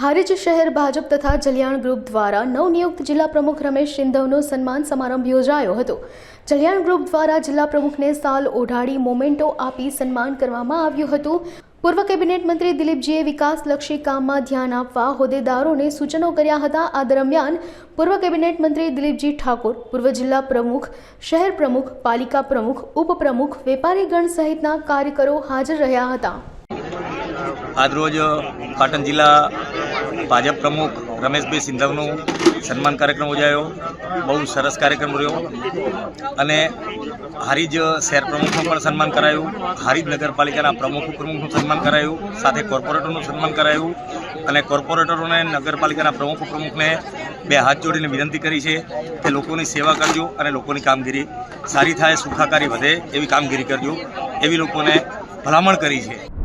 હારીજ શહેર ભાજપ તથા જલિયાણ ગ્રુપ દ્વારા નવનિયુક્ત જિલ્લા પ્રમુખ રમેશ સિંધવનો સન્માન સમારંભ યોજાયો હતો. જલિયાણ ગ્રુપ દ્વારા જિલ્લા પ્રમુખને સાલ ઓઢાડી મોમેન્ટો આપી સન્માન કરવામાં આવ્યું હતું. પૂર્વ કેબિનેટ મંત્રી દિલીપજીએ વિકાસલક્ષી કામમાં ધ્યાન આપવા હોદ્દેદારોને સૂચનો કર્યા હતા. આ દરમિયાન પૂર્વ કેબિનેટ મંત્રી દિલીપજી ઠાકોર, પૂર્વ જિલ્લા પ્રમુખ, શહેર પ્રમુખ, પાલિકા પ્રમુખ ઉપપ્રમુખ વેપારીગણ સહિતના કાર્યકરો હાજર રહ્યા હતા. આજરોજ પાટણ જિલ્લા ભાજપ પ્રમુખ રમેશભાઈ સિંધવનું સન્માન કાર્યક્રમ યોજાયો. બહુ સરસ કાર્યક્રમ રહ્યો. અને હારીજ શહેર પ્રમુખનું પણ સન્માન કરાયું. હારીજ નગરપાલિકાના પ્રમુખ ઉપપ્રમુખનું સન્માન કરાયું. સાથે કોર્પોરેટરનું સન્માન કરાયું. અને કોર્પોરેટરોને નગરપાલિકાના પ્રમુખ ઉપપ્રમુખને બે હાથ જોડીને વિનંતી કરી છે કે લોકોની સેવા કરજો અને લોકોની કામગીરી સારી થાય, સુખાકારી વધે એવી કામગીરી કરજો. એવી લોકોને ભલામણ કરી છે.